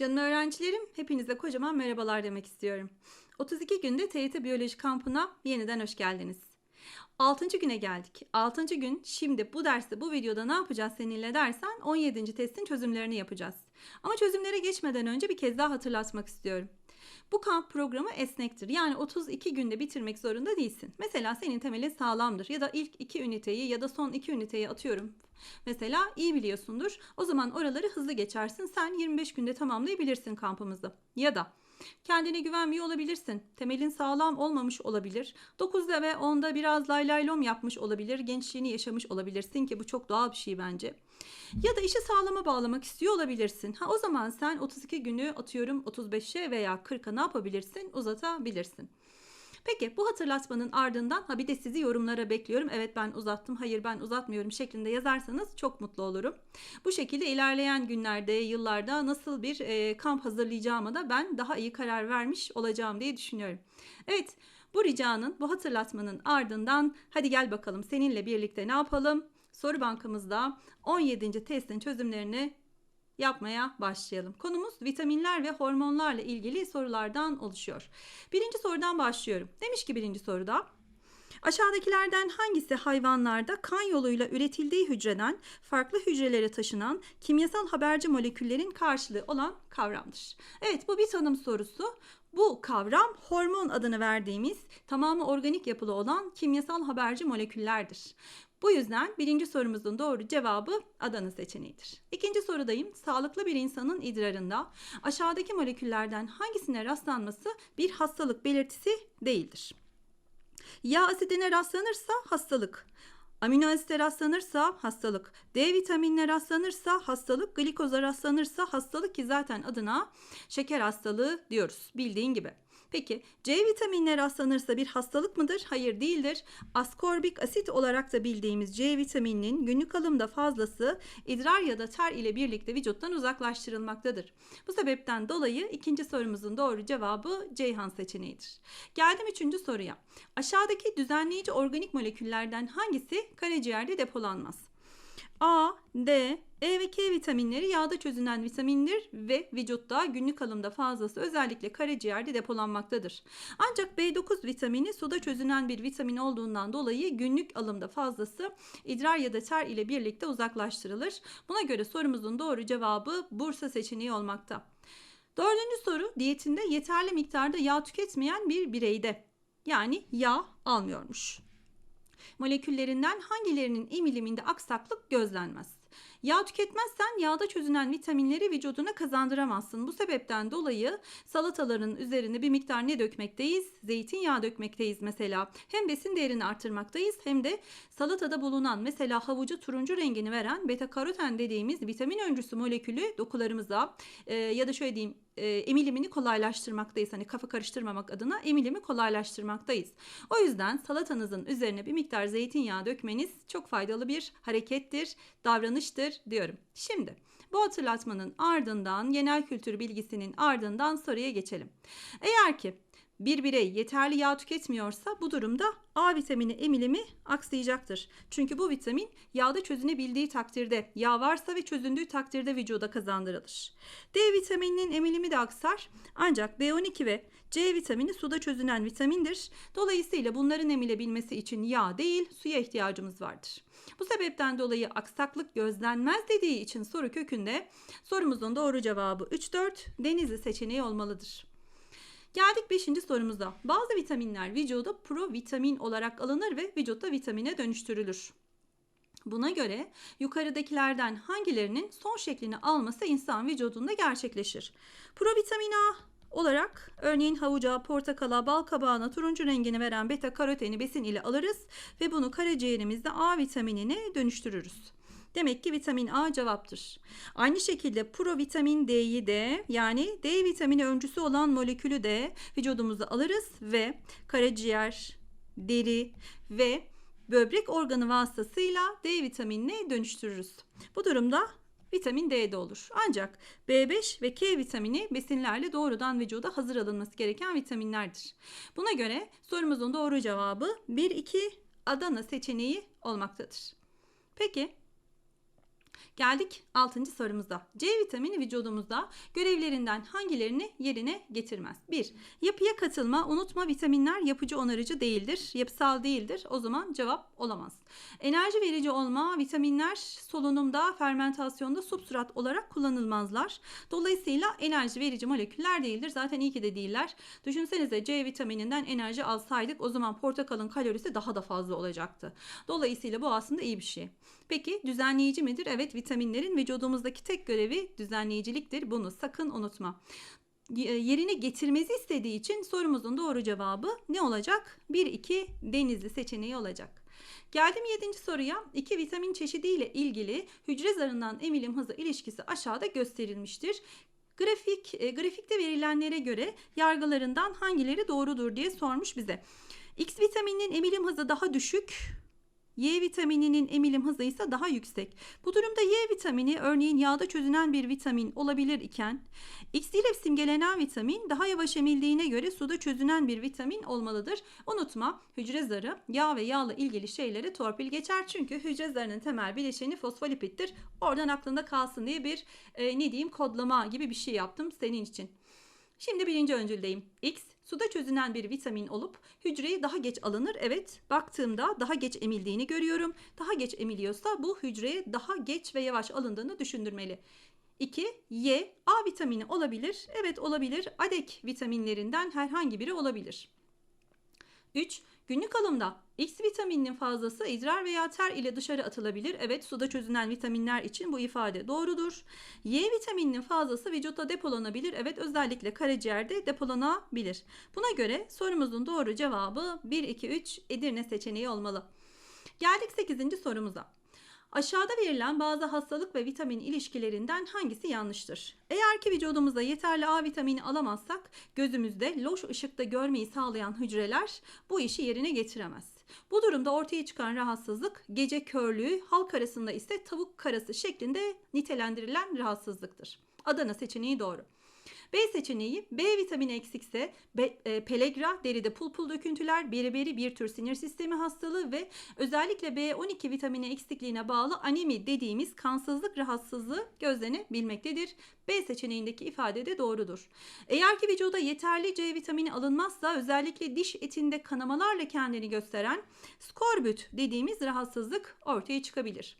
Canım öğrencilerim, hepinize kocaman merhabalar demek istiyorum. 32 günde TYT Biyoloji kampına yeniden hoş geldiniz. 6. güne geldik. 6. gün şimdi bu derste bu videoda ne yapacağız seninle dersen 17. testin çözümlerini yapacağız. Ama çözümlere geçmeden önce bir kez daha hatırlatmak istiyorum. Bu kamp programı esnektir. Yani 32 günde bitirmek zorunda değilsin. Mesela senin temelin sağlamdır ya da ilk iki üniteyi ya da son iki üniteyi atıyorum. Mesela iyi biliyorsundur. O zaman oraları hızlı geçersin. Sen 25 günde tamamlayabilirsin kampımızı. Ya da Kendine güvenmiyor olabilirsin. Temelin sağlam olmamış olabilir. 9'da ve 10'da biraz laylaylom yapmış olabilir. Gençliğini yaşamış olabilirsin ki bu çok doğal bir şey bence. Ya da işi sağlama bağlamak istiyor olabilirsin. Ha o zaman sen 32 günü atıyorum 35'e veya 40'a ne yapabilirsin? Uzatabilirsin. Peki bu hatırlatmanın ardından ha bir de sizi yorumlara bekliyorum. Evet ben uzattım, hayır ben uzatmıyorum şeklinde yazarsanız çok mutlu olurum. Bu şekilde ilerleyen günlerde, yıllarda nasıl bir e, kamp hazırlayacağıma da ben daha iyi karar vermiş olacağım diye düşünüyorum. Evet bu ricanın, bu hatırlatmanın ardından hadi gel bakalım seninle birlikte ne yapalım? Soru bankamızda 17. testin çözümlerini yapmaya başlayalım. Konumuz vitaminler ve hormonlarla ilgili sorulardan oluşuyor. Birinci sorudan başlıyorum. Demiş ki birinci soruda Aşağıdakilerden hangisi hayvanlarda kan yoluyla üretildiği hücreden farklı hücrelere taşınan kimyasal haberci moleküllerin karşılığı olan kavramdır? Evet bu bir tanım sorusu. Bu kavram hormon adını verdiğimiz tamamı organik yapılı olan kimyasal haberci moleküllerdir. Bu yüzden birinci sorumuzun doğru cevabı Adana seçeneğidir. İkinci sorudayım. Sağlıklı bir insanın idrarında aşağıdaki moleküllerden hangisine rastlanması bir hastalık belirtisi değildir? Yağ asidine rastlanırsa hastalık. Amino asite rastlanırsa hastalık. D vitaminine rastlanırsa hastalık. Glikoza rastlanırsa hastalık ki zaten adına şeker hastalığı diyoruz bildiğin gibi. Peki C vitaminine rastlanırsa bir hastalık mıdır? Hayır değildir. Askorbik asit olarak da bildiğimiz C vitamininin günlük alımda fazlası idrar ya da ter ile birlikte vücuttan uzaklaştırılmaktadır. Bu sebepten dolayı ikinci sorumuzun doğru cevabı Ceyhan seçeneğidir. Geldim üçüncü soruya. Aşağıdaki düzenleyici organik moleküllerden hangisi karaciğerde depolanmaz? A, D, E ve K vitaminleri yağda çözünen vitamindir ve vücutta günlük alımda fazlası özellikle karaciğerde depolanmaktadır. Ancak B9 vitamini suda çözünen bir vitamin olduğundan dolayı günlük alımda fazlası idrar ya da ter ile birlikte uzaklaştırılır. Buna göre sorumuzun doğru cevabı Bursa seçeneği olmakta. Dördüncü soru diyetinde yeterli miktarda yağ tüketmeyen bir bireyde yani yağ almıyormuş moleküllerinden hangilerinin emiliminde aksaklık gözlenmez. Yağ tüketmezsen yağda çözünen vitaminleri vücuduna kazandıramazsın. Bu sebepten dolayı salataların üzerine bir miktar ne dökmekteyiz? Zeytinyağı dökmekteyiz mesela. Hem besin değerini artırmaktayız hem de salatada bulunan mesela havucu turuncu rengini veren beta karoten dediğimiz vitamin öncüsü molekülü dokularımıza e, ya da şöyle diyeyim e, emilimini kolaylaştırmaktayız. Hani kafa karıştırmamak adına emilimi kolaylaştırmaktayız. O yüzden salatanızın üzerine bir miktar zeytinyağı dökmeniz çok faydalı bir harekettir, davranıştır diyorum. Şimdi bu hatırlatmanın ardından genel kültür bilgisinin ardından soruya geçelim. Eğer ki bir birey yeterli yağ tüketmiyorsa bu durumda A vitamini emilimi aksayacaktır. Çünkü bu vitamin yağda çözünebildiği takdirde, yağ varsa ve çözündüğü takdirde vücuda kazandırılır. D vitamininin emilimi de aksar ancak B12 ve C vitamini suda çözünen vitamindir. Dolayısıyla bunların emilebilmesi için yağ değil suya ihtiyacımız vardır. Bu sebepten dolayı aksaklık gözlenmez dediği için soru kökünde sorumuzun doğru cevabı 3-4 denizli seçeneği olmalıdır. Geldik 5. sorumuza. Bazı vitaminler vücuda provitamin olarak alınır ve vücutta vitamine dönüştürülür. Buna göre yukarıdakilerden hangilerinin son şeklini alması insan vücudunda gerçekleşir? Provitamin A olarak örneğin havuca, portakala, bal kabağına turuncu rengini veren beta karoteni besin ile alırız ve bunu karaciğerimizde A vitaminine dönüştürürüz. Demek ki vitamin A cevaptır. Aynı şekilde provitamin D'yi de yani D vitamini öncüsü olan molekülü de vücudumuza alırız ve karaciğer, deri ve böbrek organı vasıtasıyla D vitaminine dönüştürürüz. Bu durumda vitamin D'de olur. Ancak B5 ve K vitamini besinlerle doğrudan vücuda hazır alınması gereken vitaminlerdir. Buna göre sorumuzun doğru cevabı 1-2 Adana seçeneği olmaktadır. Peki Geldik 6. sorumuza. C vitamini vücudumuzda görevlerinden hangilerini yerine getirmez? 1. Yapıya katılma, unutma vitaminler yapıcı onarıcı değildir. Yapısal değildir. O zaman cevap olamaz. Enerji verici olma, vitaminler solunumda, fermentasyonda substrat olarak kullanılmazlar. Dolayısıyla enerji verici moleküller değildir. Zaten iyi ki de değiller. Düşünsenize C vitamininden enerji alsaydık o zaman portakalın kalorisi daha da fazla olacaktı. Dolayısıyla bu aslında iyi bir şey. Peki düzenleyici midir? Evet vitaminlerin vücudumuzdaki tek görevi düzenleyiciliktir. Bunu sakın unutma. Yerine getirmesi istediği için sorumuzun doğru cevabı ne olacak? 1-2 denizli seçeneği olacak. Geldim 7. soruya. İki vitamin çeşidiyle ilgili hücre zarından emilim hızı ilişkisi aşağıda gösterilmiştir. Grafik e, grafikte verilenlere göre yargılarından hangileri doğrudur diye sormuş bize. X vitamininin emilim hızı daha düşük, Y vitamininin emilim hızı ise daha yüksek. Bu durumda Y vitamini örneğin yağda çözünen bir vitamin olabilir iken X ile simgelenen vitamin daha yavaş emildiğine göre suda çözünen bir vitamin olmalıdır. Unutma hücre zarı yağ ve yağla ilgili şeylere torpil geçer çünkü hücre zarının temel bileşeni fosfolipittir. Oradan aklında kalsın diye bir e, ne diyeyim kodlama gibi bir şey yaptım senin için. Şimdi birinci öncüldeyim. X suda çözünen bir vitamin olup hücreye daha geç alınır. Evet baktığımda daha geç emildiğini görüyorum. Daha geç emiliyorsa bu hücreye daha geç ve yavaş alındığını düşündürmeli. 2. Y. A vitamini olabilir. Evet olabilir. Adek vitaminlerinden herhangi biri olabilir. 3. Günlük alımda X vitamininin fazlası idrar veya ter ile dışarı atılabilir. Evet suda çözünen vitaminler için bu ifade doğrudur. Y vitamininin fazlası vücutta depolanabilir. Evet özellikle karaciğerde depolanabilir. Buna göre sorumuzun doğru cevabı 1, 2, 3 Edirne seçeneği olmalı. Geldik 8. sorumuza. Aşağıda verilen bazı hastalık ve vitamin ilişkilerinden hangisi yanlıştır? Eğer ki vücudumuzda yeterli A vitamini alamazsak gözümüzde loş ışıkta görmeyi sağlayan hücreler bu işi yerine getiremez. Bu durumda ortaya çıkan rahatsızlık gece körlüğü, halk arasında ise tavuk karası şeklinde nitelendirilen rahatsızlıktır. Adana seçeneği doğru. B seçeneği B vitamini eksikse be, e, pelegra, deride pul pul döküntüler, beriberi bir tür sinir sistemi hastalığı ve özellikle B12 vitamini eksikliğine bağlı anemi dediğimiz kansızlık rahatsızlığı gözlenebilmektedir. B seçeneğindeki ifade de doğrudur. Eğer ki vücuda yeterli C vitamini alınmazsa özellikle diş etinde kanamalarla kendini gösteren skorbut dediğimiz rahatsızlık ortaya çıkabilir.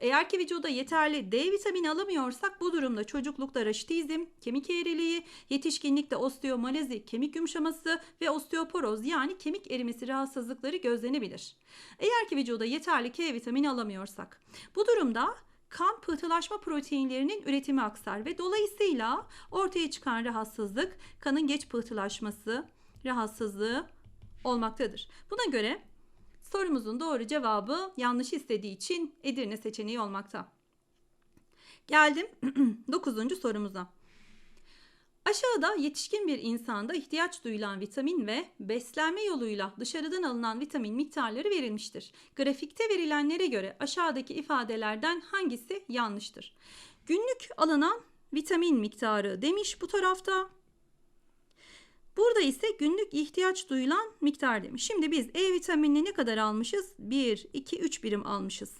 Eğer ki vücuda yeterli D vitamini alamıyorsak bu durumda çocuklukta raşitizm, kemik eğriliği, yetişkinlikte osteomalazi, kemik yumuşaması ve osteoporoz yani kemik erimesi rahatsızlıkları gözlenebilir. Eğer ki vücuda yeterli K vitamini alamıyorsak bu durumda kan pıhtılaşma proteinlerinin üretimi aksar ve dolayısıyla ortaya çıkan rahatsızlık kanın geç pıhtılaşması rahatsızlığı olmaktadır. Buna göre Sorumuzun doğru cevabı yanlış istediği için Edirne seçeneği olmakta. Geldim 9. sorumuza. Aşağıda yetişkin bir insanda ihtiyaç duyulan vitamin ve beslenme yoluyla dışarıdan alınan vitamin miktarları verilmiştir. Grafikte verilenlere göre aşağıdaki ifadelerden hangisi yanlıştır? Günlük alınan vitamin miktarı demiş bu tarafta. Burada ise günlük ihtiyaç duyulan miktar demiş. Şimdi biz E vitaminini ne kadar almışız? 1, 2, 3 birim almışız.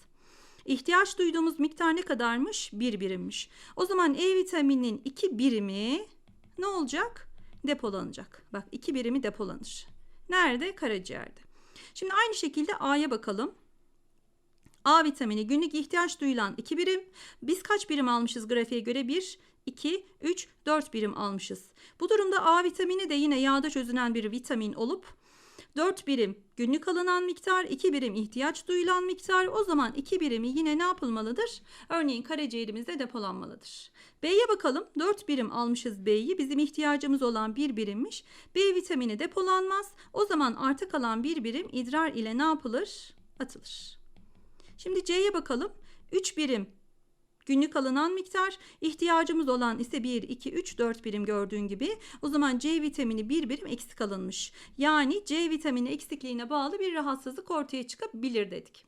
İhtiyaç duyduğumuz miktar ne kadarmış? 1 birimmiş. O zaman E vitamininin 2 birimi ne olacak? Depolanacak. Bak 2 birimi depolanır. Nerede? Karaciğerde. Şimdi aynı şekilde A'ya bakalım. A vitamini günlük ihtiyaç duyulan 2 birim. Biz kaç birim almışız grafiğe göre? 1, 2, 3, 4 birim almışız. Bu durumda A vitamini de yine yağda çözünen bir vitamin olup 4 birim günlük alınan miktar, 2 birim ihtiyaç duyulan miktar. O zaman 2 birimi yine ne yapılmalıdır? Örneğin karaciğerimizde depolanmalıdır. B'ye bakalım. 4 birim almışız B'yi. Bizim ihtiyacımız olan 1 birimmiş. B vitamini depolanmaz. O zaman arta kalan 1 birim idrar ile ne yapılır? Atılır. Şimdi C'ye bakalım. 3 birim Günlük alınan miktar ihtiyacımız olan ise 1, 2, 3, 4 birim gördüğün gibi. O zaman C vitamini 1 birim eksik alınmış. Yani C vitamini eksikliğine bağlı bir rahatsızlık ortaya çıkabilir dedik.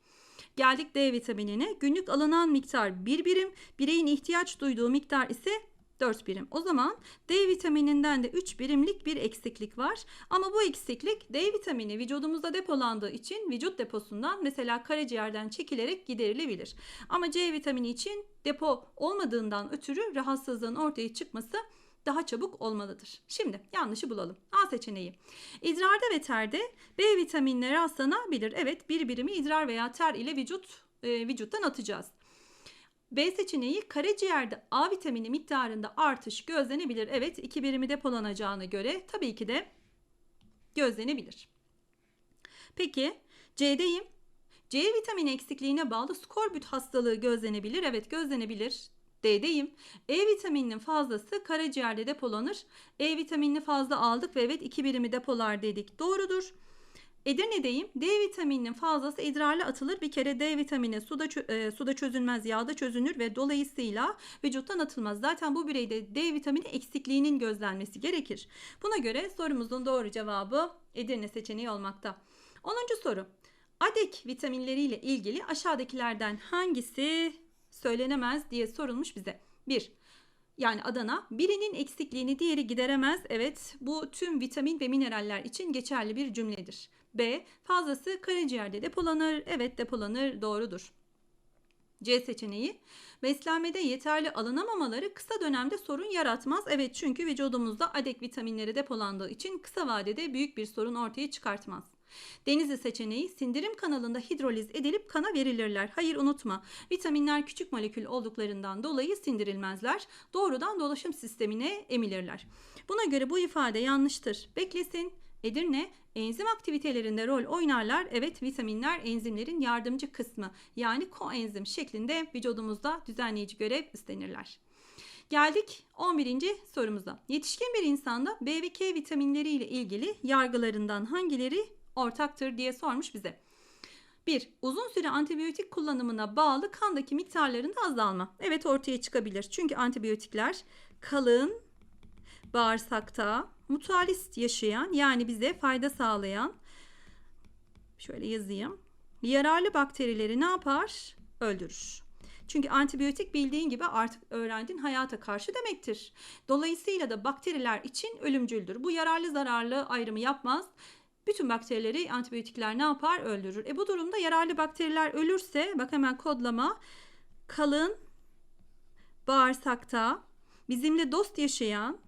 Geldik D vitaminine. Günlük alınan miktar 1 birim. Bireyin ihtiyaç duyduğu miktar ise 4 birim. O zaman D vitamininden de 3 birimlik bir eksiklik var. Ama bu eksiklik D vitamini vücudumuzda depolandığı için vücut deposundan mesela karaciğerden çekilerek giderilebilir. Ama C vitamini için depo olmadığından ötürü rahatsızlığın ortaya çıkması daha çabuk olmalıdır. Şimdi yanlışı bulalım. A seçeneği. İdrarda ve terde B vitaminleri rastlanabilir. Evet bir birimi idrar veya ter ile vücut e, vücuttan atacağız. B seçeneği karaciğerde A vitamini miktarında artış gözlenebilir. Evet iki birimi depolanacağına göre tabii ki de gözlenebilir. Peki C'deyim. C vitamini eksikliğine bağlı skorbut hastalığı gözlenebilir. Evet gözlenebilir. D'deyim. E vitamininin fazlası karaciğerde depolanır. E vitaminini fazla aldık ve evet iki birimi depolar dedik. Doğrudur. Edirne'deyim. D vitamininin fazlası idrarla atılır. Bir kere D vitamini suda e, suda çözülmez, yağda çözünür ve dolayısıyla vücuttan atılmaz. Zaten bu bireyde D vitamini eksikliğinin gözlenmesi gerekir. Buna göre sorumuzun doğru cevabı Edirne seçeneği olmakta. 10. soru. ADEK vitaminleriyle ilgili aşağıdakilerden hangisi söylenemez diye sorulmuş bize. 1. Yani Adana birinin eksikliğini diğeri gideremez. Evet bu tüm vitamin ve mineraller için geçerli bir cümledir. B. Fazlası karaciğerde depolanır. Evet depolanır doğrudur. C seçeneği beslenmede yeterli alınamamaları kısa dönemde sorun yaratmaz. Evet çünkü vücudumuzda adek vitaminleri depolandığı için kısa vadede büyük bir sorun ortaya çıkartmaz. Denizli seçeneği sindirim kanalında hidroliz edilip kana verilirler. Hayır unutma vitaminler küçük molekül olduklarından dolayı sindirilmezler. Doğrudan dolaşım sistemine emilirler. Buna göre bu ifade yanlıştır. Beklesin. Edirne enzim aktivitelerinde rol oynarlar. Evet vitaminler enzimlerin yardımcı kısmı yani koenzim şeklinde vücudumuzda düzenleyici görev üstlenirler. Geldik 11. sorumuza. Yetişkin bir insanda B ve K vitaminleri ile ilgili yargılarından hangileri ortaktır diye sormuş bize. 1. Uzun süre antibiyotik kullanımına bağlı kandaki miktarlarında azalma. Evet ortaya çıkabilir. Çünkü antibiyotikler kalın bağırsakta mutualist yaşayan yani bize fayda sağlayan şöyle yazayım. Yararlı bakterileri ne yapar? Öldürür. Çünkü antibiyotik bildiğin gibi artık öğrendin hayata karşı demektir. Dolayısıyla da bakteriler için ölümcüldür. Bu yararlı zararlı ayrımı yapmaz. Bütün bakterileri antibiyotikler ne yapar? Öldürür. E bu durumda yararlı bakteriler ölürse bak hemen kodlama kalın bağırsakta bizimle dost yaşayan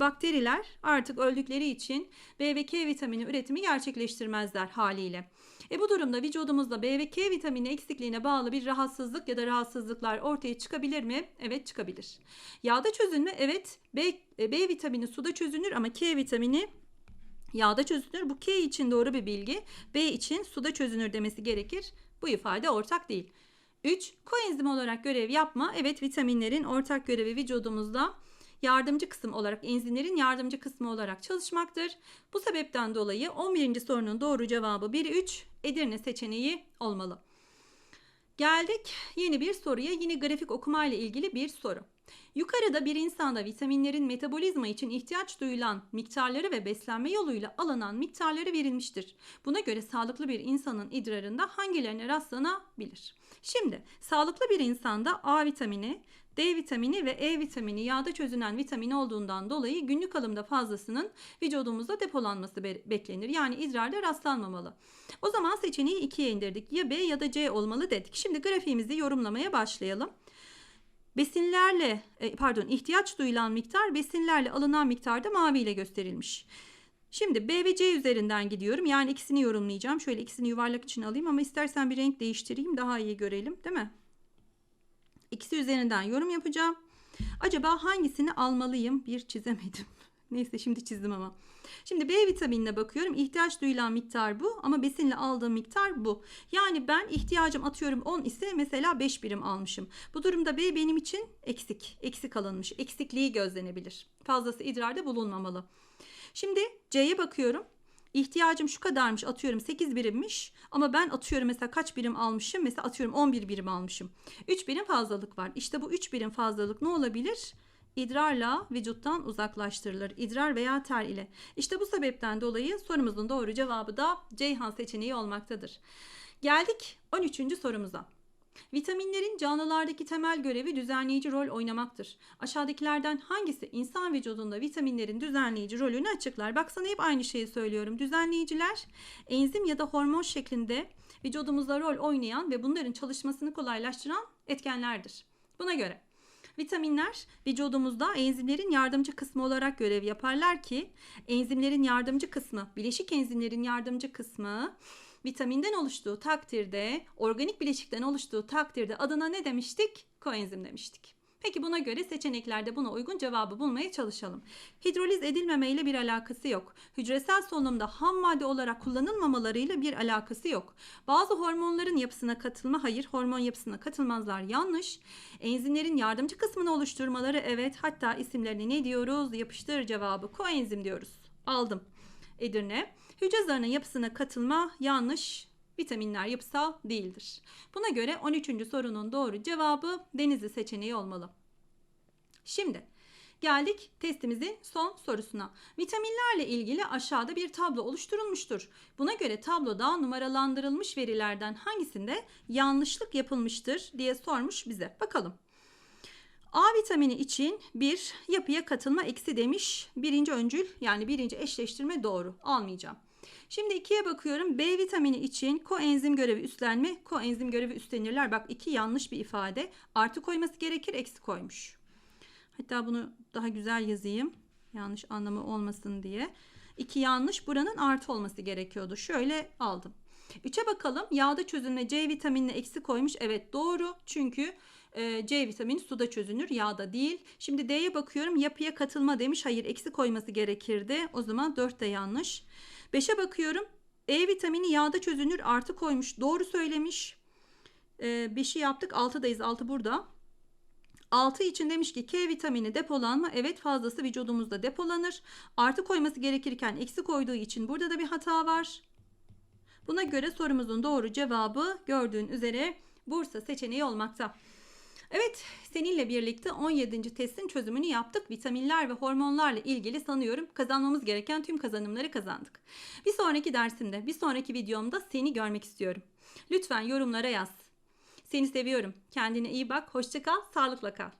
bakteriler artık öldükleri için B ve K vitamini üretimi gerçekleştirmezler haliyle. E bu durumda vücudumuzda B ve K vitamini eksikliğine bağlı bir rahatsızlık ya da rahatsızlıklar ortaya çıkabilir mi? Evet çıkabilir. Yağda çözünme evet B, e, B vitamini suda çözünür ama K vitamini yağda çözünür. Bu K için doğru bir bilgi. B için suda çözünür demesi gerekir. Bu ifade ortak değil. 3. Koenzim olarak görev yapma. Evet vitaminlerin ortak görevi vücudumuzda yardımcı kısım olarak enzimlerin yardımcı kısmı olarak çalışmaktır. Bu sebepten dolayı 11. sorunun doğru cevabı 1 3 Edirne seçeneği olmalı. Geldik yeni bir soruya. Yine grafik okuma ile ilgili bir soru. Yukarıda bir insanda vitaminlerin metabolizma için ihtiyaç duyulan miktarları ve beslenme yoluyla alınan miktarları verilmiştir. Buna göre sağlıklı bir insanın idrarında hangilerine rastlanabilir? Şimdi sağlıklı bir insanda A vitamini, D vitamini ve E vitamini yağda çözünen vitamin olduğundan dolayı günlük alımda fazlasının vücudumuzda depolanması beklenir. Yani idrarda rastlanmamalı. O zaman seçeneği 2'ye indirdik. Ya B ya da C olmalı dedik. Şimdi grafiğimizi yorumlamaya başlayalım. Besinlerle e, pardon ihtiyaç duyulan miktar besinlerle alınan miktarda mavi ile gösterilmiş. Şimdi B ve C üzerinden gidiyorum. Yani ikisini yorumlayacağım. Şöyle ikisini yuvarlak için alayım ama istersen bir renk değiştireyim daha iyi görelim değil mi? İkisi üzerinden yorum yapacağım. Acaba hangisini almalıyım? Bir çizemedim. Neyse şimdi çizdim ama. Şimdi B vitaminine bakıyorum. İhtiyaç duyulan miktar bu ama besinle aldığım miktar bu. Yani ben ihtiyacım atıyorum 10 ise mesela 5 birim almışım. Bu durumda B benim için eksik. Eksik alınmış. Eksikliği gözlenebilir. Fazlası idrarda bulunmamalı. Şimdi C'ye bakıyorum. İhtiyacım şu kadarmış atıyorum 8 birimmiş ama ben atıyorum mesela kaç birim almışım mesela atıyorum 11 birim almışım. 3 birim fazlalık var. İşte bu 3 birim fazlalık ne olabilir? İdrarla vücuttan uzaklaştırılır. İdrar veya ter ile. İşte bu sebepten dolayı sorumuzun doğru cevabı da Ceyhan seçeneği olmaktadır. Geldik 13. sorumuza. Vitaminlerin canlılardaki temel görevi düzenleyici rol oynamaktır. Aşağıdakilerden hangisi insan vücudunda vitaminlerin düzenleyici rolünü açıklar? Bak sana hep aynı şeyi söylüyorum. Düzenleyiciler enzim ya da hormon şeklinde vücudumuzda rol oynayan ve bunların çalışmasını kolaylaştıran etkenlerdir. Buna göre Vitaminler vücudumuzda enzimlerin yardımcı kısmı olarak görev yaparlar ki enzimlerin yardımcı kısmı, bileşik enzimlerin yardımcı kısmı vitaminden oluştuğu takdirde, organik bileşikten oluştuğu takdirde adına ne demiştik? Koenzim demiştik. Peki buna göre seçeneklerde buna uygun cevabı bulmaya çalışalım. Hidroliz edilmeme ile bir alakası yok. Hücresel solunumda ham madde olarak kullanılmamalarıyla bir alakası yok. Bazı hormonların yapısına katılma hayır, hormon yapısına katılmazlar yanlış. Enzimlerin yardımcı kısmını oluşturmaları evet. Hatta isimlerini ne diyoruz? Yapıştır cevabı koenzim diyoruz. Aldım. Edirne. Hücre yapısına katılma yanlış. Vitaminler yapısal değildir. Buna göre 13. sorunun doğru cevabı Denizli seçeneği olmalı. Şimdi geldik testimizin son sorusuna. Vitaminlerle ilgili aşağıda bir tablo oluşturulmuştur. Buna göre tabloda numaralandırılmış verilerden hangisinde yanlışlık yapılmıştır diye sormuş bize. Bakalım. A vitamini için bir yapıya katılma eksi demiş. Birinci öncül yani birinci eşleştirme doğru. Almayacağım. Şimdi ikiye bakıyorum. B vitamini için koenzim görevi üstlenme. Koenzim görevi üstlenirler. Bak iki yanlış bir ifade. Artı koyması gerekir. Eksi koymuş. Hatta bunu daha güzel yazayım. Yanlış anlamı olmasın diye. İki yanlış. Buranın artı olması gerekiyordu. Şöyle aldım. Üçe bakalım. Yağda çözülme C vitaminine eksi koymuş. Evet doğru. Çünkü e, C vitamini suda çözünür. Yağda değil. Şimdi D'ye bakıyorum. Yapıya katılma demiş. Hayır eksi koyması gerekirdi. O zaman 4 de yanlış. 5'e bakıyorum. E vitamini yağda çözünür artı koymuş. Doğru söylemiş. 5'i yaptık. 6'dayız. 6 burada. 6 için demiş ki K vitamini depolanma. Evet fazlası vücudumuzda depolanır. Artı koyması gerekirken eksi koyduğu için burada da bir hata var. Buna göre sorumuzun doğru cevabı gördüğün üzere Bursa seçeneği olmakta. Evet, seninle birlikte 17. testin çözümünü yaptık. Vitaminler ve hormonlarla ilgili sanıyorum kazanmamız gereken tüm kazanımları kazandık. Bir sonraki dersimde, bir sonraki videomda seni görmek istiyorum. Lütfen yorumlara yaz. Seni seviyorum. Kendine iyi bak. Hoşça kal. Sağlıkla kal.